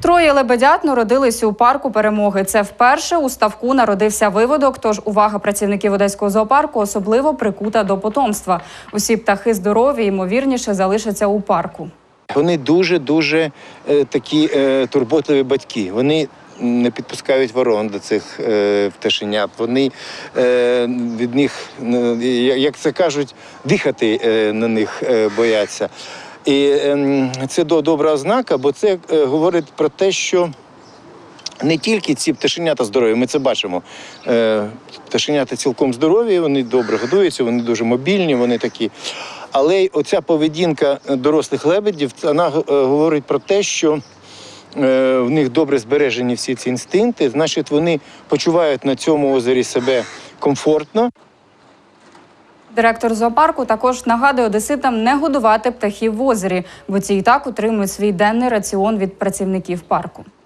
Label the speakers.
Speaker 1: Троє лебедят народились у парку перемоги. Це вперше у ставку народився виводок. Тож увага працівників одеського зоопарку особливо прикута до потомства. Усі птахи здорові, ймовірніше залишаться у парку.
Speaker 2: Вони дуже дуже е, такі е, турботливі батьки. Вони не підпускають ворон до цих е, пташенят. Вони е, від них, е, як це кажуть, дихати е, на них е, бояться. І ем, це добра ознака, бо це е, говорить про те, що не тільки ці пташенята здорові, ми це бачимо. Е, Пташенята цілком здорові, вони добре годуються, вони дуже мобільні, вони такі. Але оця поведінка дорослих лебедів, вона е, говорить про те, що в них добре збережені всі ці інстинкти, значить, вони почувають на цьому озері себе комфортно.
Speaker 1: Директор зоопарку також нагадує одеситам не годувати птахів в озері, бо ці і так отримують свій денний раціон від працівників парку.